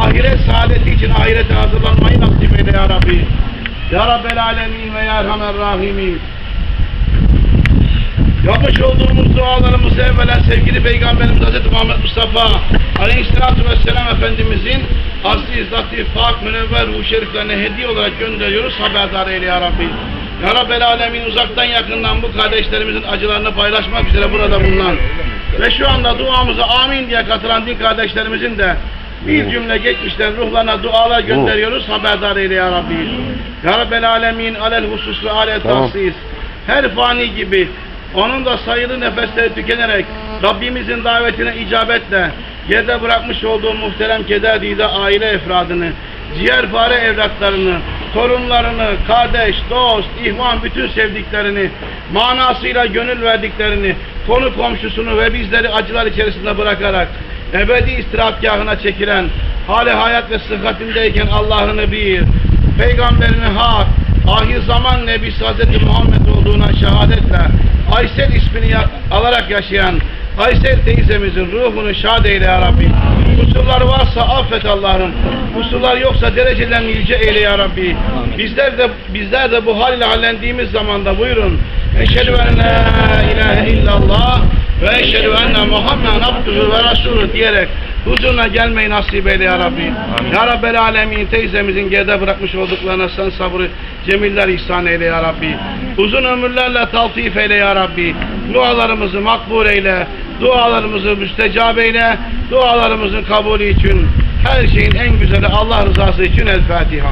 ahiret saadeti için ahirete hazırlanmayı nasip eyle ya Rabbi. Ya Rabbel Alemin ve Ya Erhamer Rahimin. Yapmış olduğumuz dualarımızı evvela sevgili Peygamberimiz Hz. Muhammed Mustafa Aleyhisselatü Vesselam Efendimizin aziz, latif, pak, münevver, ruh şeriflerine hediye olarak gönderiyoruz. Haberdar eyle ya Rabbi. Ya Rabbel Alemin uzaktan yakından bu kardeşlerimizin acılarını paylaşmak üzere burada bulunan ve şu anda duamıza amin diye katılan din kardeşlerimizin de bir cümle geçmişten ruhlarına dualar gönderiyoruz. Haberdar eyle ya Rabbi. Ya Rabbel Alemin alel husus ve alel Tamam. tahsis. Her fani gibi onun da sayılı nefesleri tükenerek Rabbimizin davetine icabetle yerde bırakmış olduğu muhterem keder dide aile efradını, ciğerpare evlatlarını, torunlarını, kardeş, dost, ihvan bütün sevdiklerini, manasıyla gönül verdiklerini, konu komşusunu ve bizleri acılar içerisinde bırakarak ebedi istirahatgahına çekilen, hali hayat ve sıhhatindeyken Allah'ını bir, peygamberini hak, ahir zaman nebisi Hz. Muhammed olduğuna şehadetle Aysel ismini alarak yaşayan Aysel teyzemizin ruhunu şad eyle ya Rabbi. Kusurlar varsa affet Allah'ım. Kusurlar yoksa derecelerini yüce eyle ya Rabbi. Bizler de bizler de bu hal ile hallendiğimiz zamanda buyurun. Eşhedü en la ilahe illallah ve eşhedü enne Muhammeden abduhu ve resulü diyerek huzuruna gelmeyi nasip eyle ya Rabbi. Ya Rabbel Alemin teyzemizin geride bırakmış olduklarına sen sabrı cemiller ihsan eyle ya Rabbi. Uzun ömürlerle taltif eyle ya Rabbi. Dualarımızı makbul eyle. Dualarımızı müstecab eyle. Dualarımızın kabulü için her şeyin en güzeli Allah rızası için El Fatiha.